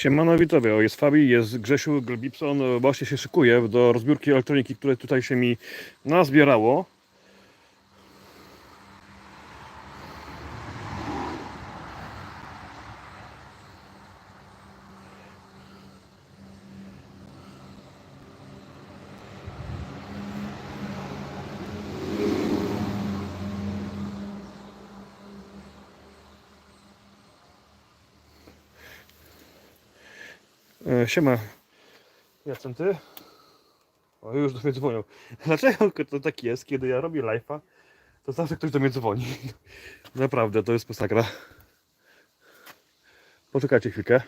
Siemano widzowie, o jest Fabi, jest Grzesiu Glbipson, e, właśnie się szykuje do rozbiórki elektroniki, które tutaj się mi nazbierało. E, Siema, jestem ty. O, już do mnie dzwonią. Dlaczego to tak jest, kiedy ja robię live'a, to zawsze ktoś do mnie dzwoni. Naprawdę, to jest masakra. Poczekajcie chwilkę.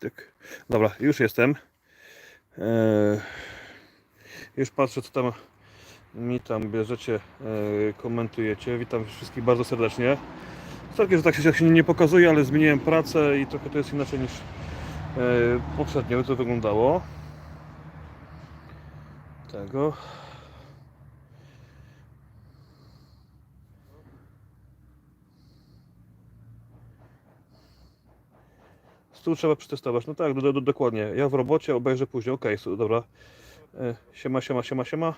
Tak. Dobra, już jestem. Eee, już patrzę, co tam mi tam bierzecie, eee, komentujecie. Witam wszystkich bardzo serdecznie. Sorry, że tak się, się nie pokazuje, ale zmieniłem pracę i trochę to jest inaczej niż eee, poprzednio to wyglądało. Tego. Stół trzeba przetestować. No tak, do, do, dokładnie. Ja w robocie obejrzę później. Okej, okay, dobra. E, siema, siema, siema, siema.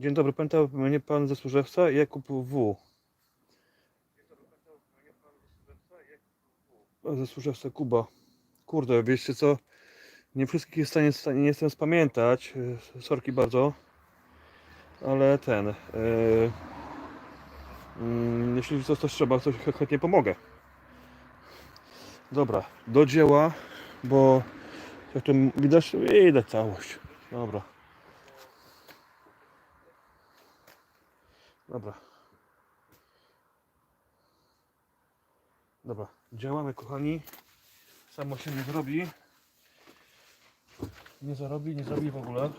Dzień dobry, pamięta mnie pan ze służewca Jakub W. Ze służewca Kuba. Kurde, wiecie co? Nie wszystkich jest w stanie, nie jestem spamiętać. e, Sorki bardzo. Ale ten. mm, jeśli coś, coś trzeba, to ch- chętnie pomogę. Dobra, do dzieła, bo jak tu widać, widać całość. Dobra. Dobra. Dobra, działamy kochani. Samo się nie zrobi. Nie zarobi, nie zrobi w ogóle.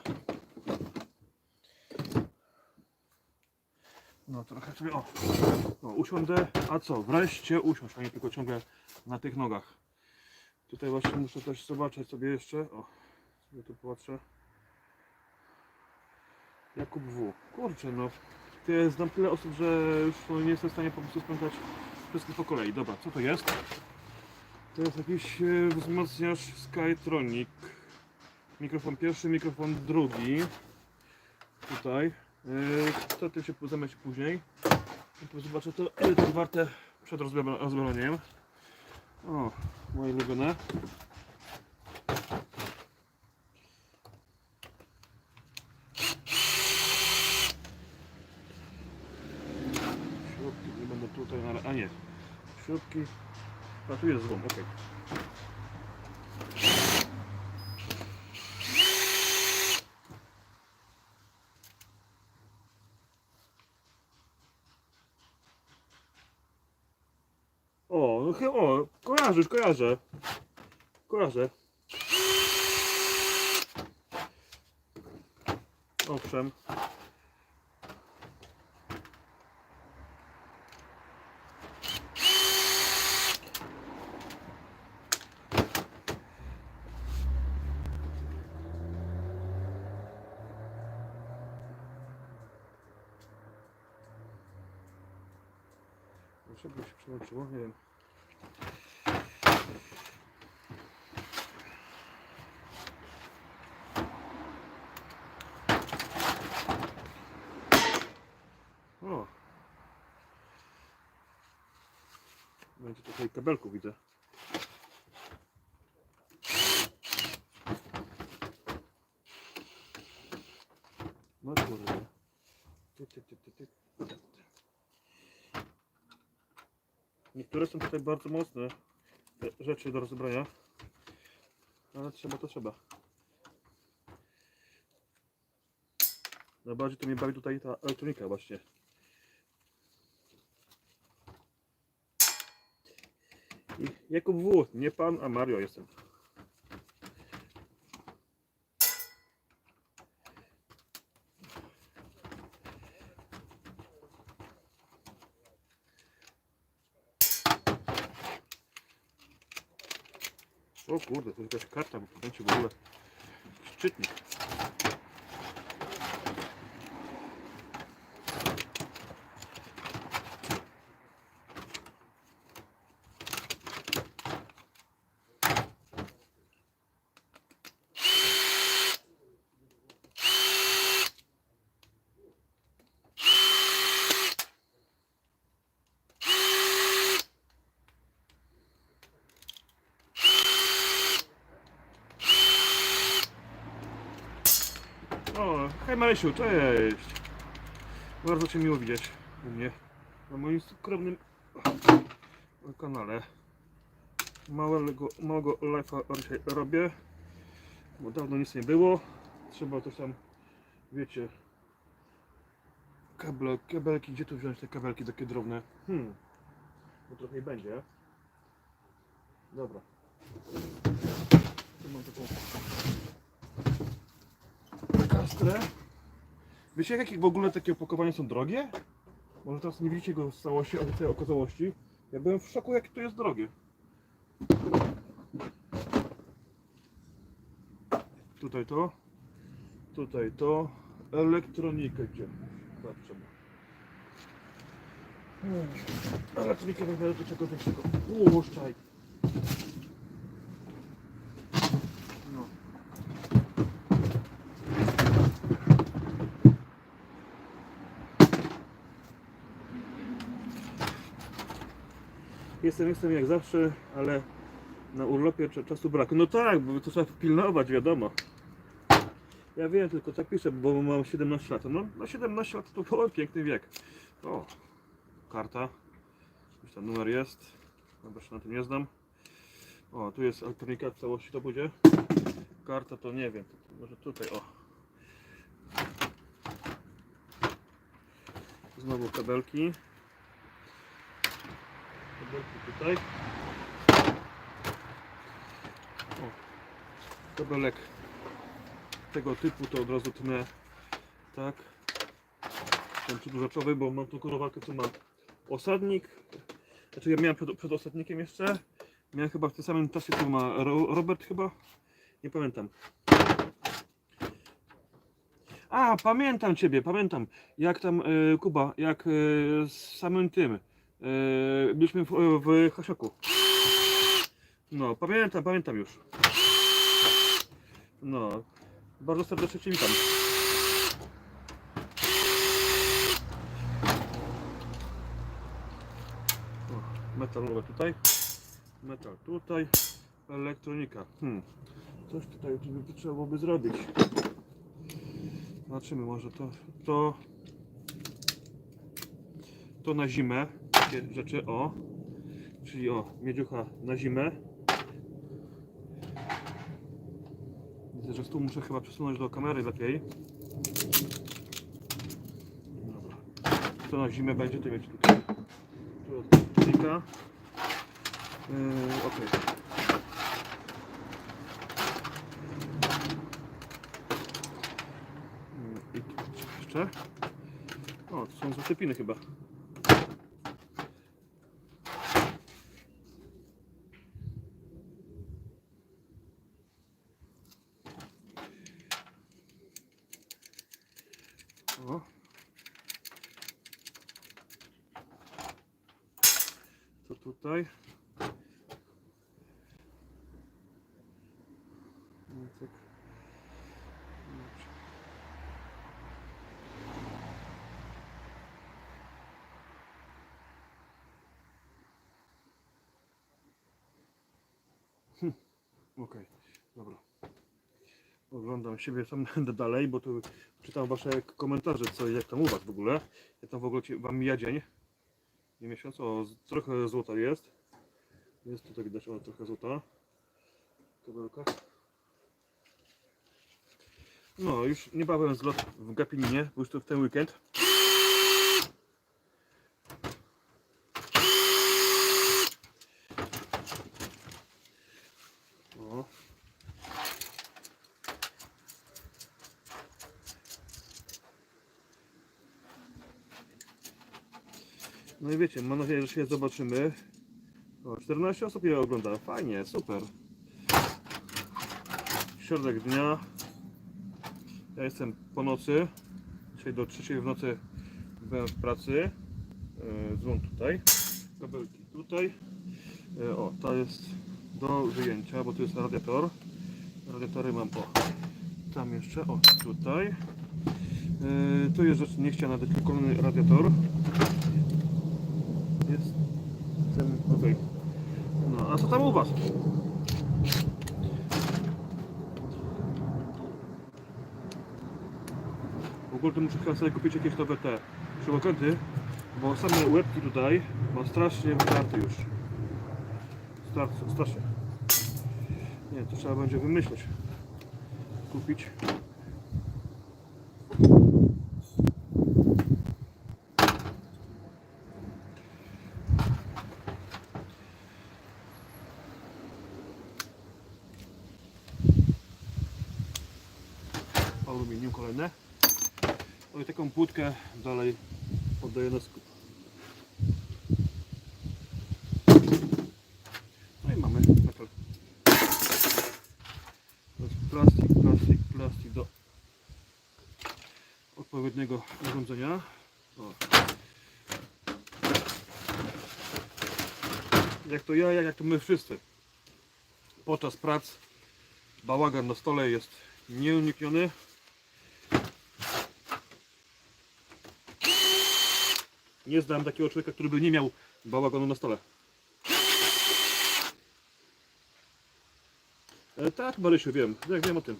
No trochę sobie, o, o usiądę, a co, wreszcie usiąść, a nie tylko ciągle na tych nogach. Tutaj właśnie muszę też zobaczyć sobie jeszcze, o, sobie tu patrzę. Jakub W. Kurczę, no, to ja znam tyle osób, że już nie jestem w stanie po prostu spędzać wszystkich po kolei. Dobra, co to jest? To jest jakiś e, wzmacniacz Skytronic. Mikrofon pierwszy, mikrofon drugi. Tutaj. Yy, to ty się zamiast później. Zobaczę to, ile to jest warte przed rozbraniem. O, moje ulubione. Śrubki nie będę tutaj, na... a nie. Śrubki. A tu jest złom, okej. O, no chyba, o, kojarzysz, kojarzę. Kojarzę. Owszem. Dlaczego się przełączyło? Nie wiem. O! Będzie tutaj kabelku widzę. No kurde. Ty, ty, ty, ty, ty. Niektóre są tutaj bardzo mocne rzeczy do rozebrania. Ale trzeba to trzeba. Najbardziej to mnie bawi tutaj ta elektronika właśnie. I Jakub W, nie pan, a Mario jestem. O kurde, to jakaś karta, bo w ogóle szczytnik. Marysiu, cześć! Bardzo Cię miło widzieć u mnie na moim skromnym kanale. Małego, małego live'a dzisiaj robię, bo dawno nic nie było. Trzeba coś tam, wiecie, kable, kabelki, gdzie tu wziąć te kabelki takie drobne? Hmm, bo trochę i będzie. Dobra. Tu mam taką kastrę. Wiecie jakie w ogóle takie opakowania są drogie? Może teraz nie widzicie go w całości, ale tej okazałości. Ja byłem w szoku jakie to jest drogie. Tutaj to. Tutaj to. Elektronikę gdzie? Trzeba. Hmm. Elektronikę weźmę do czego większego. Ułuszczaj. No. Jestem, jestem jak zawsze, ale Na urlopie cza- czasu brak. No tak, bo to trzeba pilnować, wiadomo. Ja wiem, tylko tak piszę, bo mam 17 lat. No, no 17 lat to było piękny wiek. O, karta. Już tam numer jest. Chyba się na tym nie znam. O, tu jest elektronika w całości to będzie. Karta to nie wiem. Może tutaj, o. Znowu kabelki. Kabelki tutaj. O, kabelek tego typu to od razu tnę tak. Ten przedłużaczowy, bo mam tą korowarkę, co ma osadnik. Znaczy ja miałem przed, przed osadnikiem jeszcze. Miałem chyba w tym samym czasie, co ma Ro, Robert chyba. Nie pamiętam. A, pamiętam ciebie, pamiętam. Jak tam e, Kuba, jak e, z samym tym. E, byliśmy w, w Hasioku. No, pamiętam, pamiętam już. No, bardzo serdecznie Cię witam. Metalowe tutaj, metal tutaj, elektronika. Hmm. Coś tutaj trzeba byłoby zrobić. Zobaczymy, może to, to, to na zimę, takie rzeczy, o, czyli o, miedziucha na zimę. Widzę, że stół muszę chyba przesunąć do kamery lepiej. Dobra. To na zimę będzie to mieć tutaj. Tu klika. Yy, ok. Yy, I jeszcze. O, to są zaszczepiny chyba. O. To tutaj. No tak. Hm. Dobra. Oglądam siebie tam dalej, bo tu czytam wasze komentarze, co jak tam u was w ogóle. Jak tam w ogóle wam mija dzień. Nie miesiąc, o, trochę złota jest. Jest tutaj widać, o, trochę złota. Kabelka. No, już niebawem zlot w Gapininie, już to w ten weekend. O. No i wiecie, mam nadzieję, że się zobaczymy. O, 14 osób je ogląda. Fajnie, super. Środek dnia. Ja jestem po nocy. Dzisiaj do 3 w nocy byłem w pracy. E, Dzwon tutaj. Kabelki tutaj. E, O, to jest do wyjęcia, bo tu jest radiator. Radiatory mam o. Tam jeszcze, o, tutaj. E, Tu jest rzecz niechciana, kolejny radiator. Jest ten, okej. No, a co tam u was? W ogóle to muszę chyba sobie kupić jakieś nowe te śrubokręty, bo same łebki tutaj mam strasznie wytarte już. Strasznie. Nie, to trzeba będzie wymyśleć. Kupić. Aluminium kolejne. No i taką płótkę dalej poddaję na skup. No i mamy metal. Plastik, plastik, plastik do odpowiedniego urządzenia. O. Jak to ja, jak to my wszyscy. Podczas prac bałagan na stole jest nieunikniony. nie znam takiego człowieka, który by nie miał bałaganu na stole. E, tak, Marysiu, wiem. Jak wiem o tym.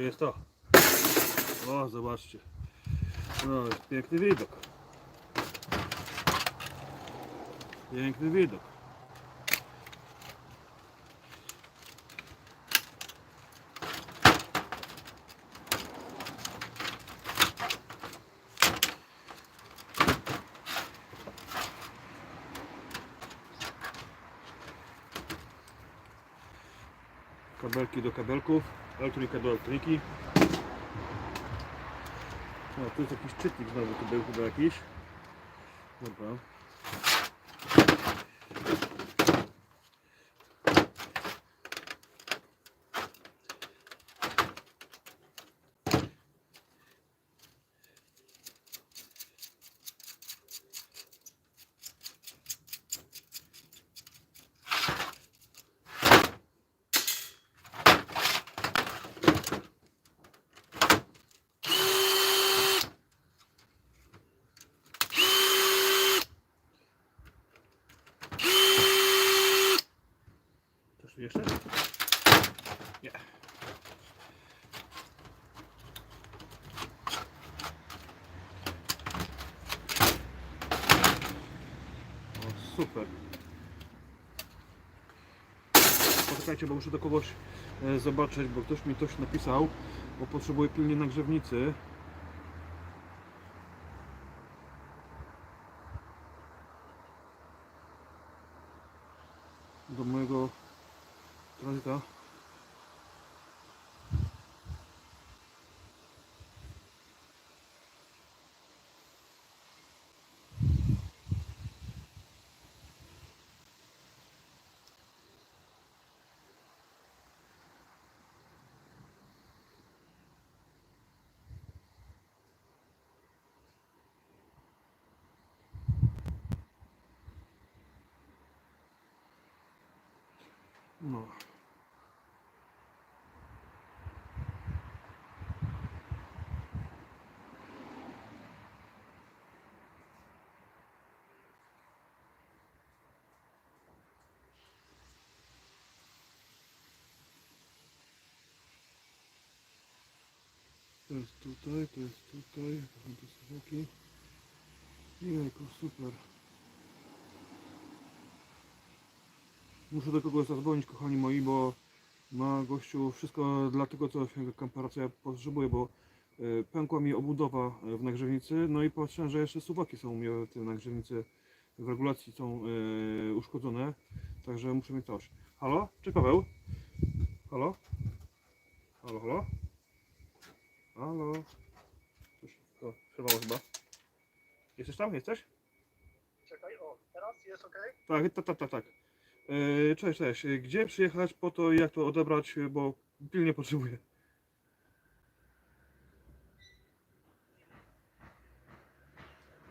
To jest to. O, zobaczcie. No, jest piękny widok. Piękny widok. Kabelki do kabelków, elektronika do elektroniki. O, tu jest jakiś czytnik znowu, tu był chyba jakiś. Dobra. Coś tu jeszcze? Nie. O, super. Poczekajcie, bo muszę do kogoś e, zobaczyć, bo ktoś mi coś napisał, bo potrzebuję pilnie nagrzewnicy. Do mojego tranzyta. No. To jest tutaj, to jest tutaj, to soczeki. Jejku, super. Muszę do kogoś zadzwonić, kochani moi, bo ma gościu wszystko dla tego, co się komparacja potrzebuje, bo e, pękła mi obudowa e, w nagrzewnicy, no i patrzyłem, że jeszcze suwaki są u mnie w tej nagrzewnicy w regulacji są e, uszkodzone, także muszę mieć coś. Halo? Czy Paweł? Halo? Halo, halo? Halo? Coś, o, przerwało chyba. Jesteś tam? Jesteś? Czekaj, o, teraz jest ok? Tak, tak, tak, tak, tak. E, Cześć, cześć. E, Gdzie przyjechać po to, jak to odebrać, e, bo pilnie potrzebuję.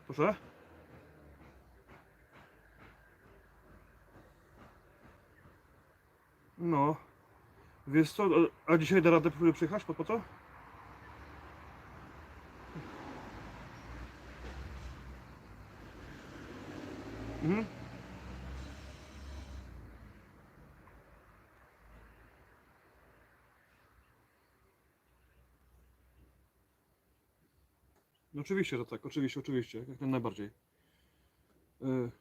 Proszę? No. Wiesz co, a- dzisiaj da radę przyjechać po, po to? Mhm. Oczywiście, że tak, oczywiście, oczywiście, jak najbardziej. Yy.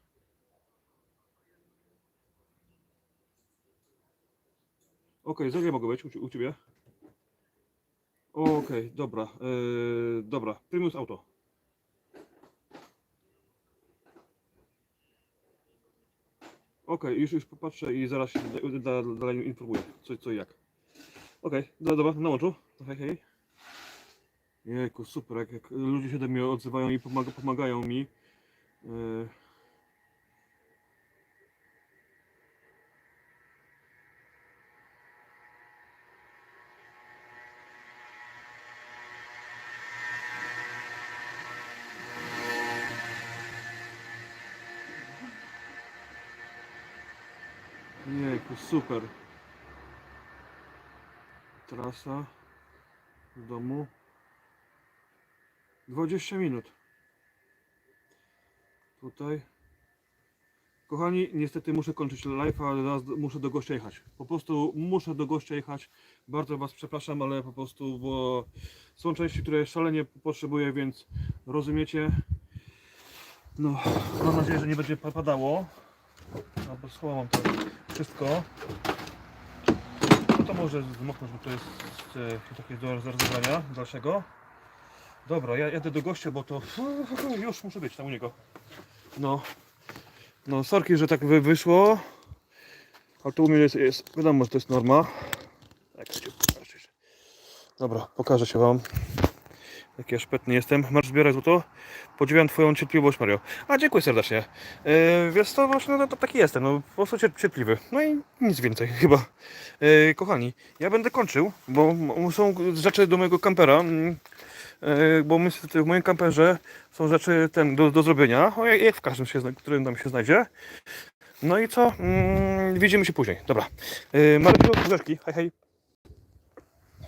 Okej, za ile mogę być u, u Ciebie? Okej, dobra, yy, dobra, Primus Auto. Okej, już, już popatrzę i zaraz się da- da- dalej informuję, co, co i jak. Okej, dobra, dobra, na łączu. Hej, hej. Jejku, super, jak, jak ludzie się do mnie odzywają i pomaga, pomagają mi. Yy. Jejku, super. Trasa z domu. 20 minut. Tutaj. Kochani, niestety muszę kończyć live, ale do- muszę do gościa jechać. Po prostu muszę do gościa jechać. Bardzo Was przepraszam, ale po prostu, bo są części, które szalenie potrzebuję, więc rozumiecie. No, mam nadzieję, że nie będzie pa- padało. No, bo to wszystko. No to może zmoknąć, bo to jest e, takie do zarozumienia dalszego. Dobra, ja jadę do gościa, bo to już muszę być tam u niego. No, no sorki, że tak wy, wyszło. Ale to u mnie jest, jest, wiadomo, że to jest norma. Tak, chcecie zobaczyć. Dobra, pokażę się wam. Jaki ja szpetny jestem. Masz zbierać złoto? Podziwiam twoją cierpliwość, Mario. A, dziękuję serdecznie. Yy, wiesz co, właśnie, no to taki jestem, no po prostu cier- cierpliwy. No i nic więcej chyba. Yy, kochani, ja będę kończył, bo są rzeczy do mojego kampera. Mm, yy, Bo my, w moim kamperze są rzeczy ten, do, do zrobienia, jak w każdym, się, którym tam się znajdzie. No i co? Mm, widzimy się później. Dobra. Yy, buziaczki. Hej, hej.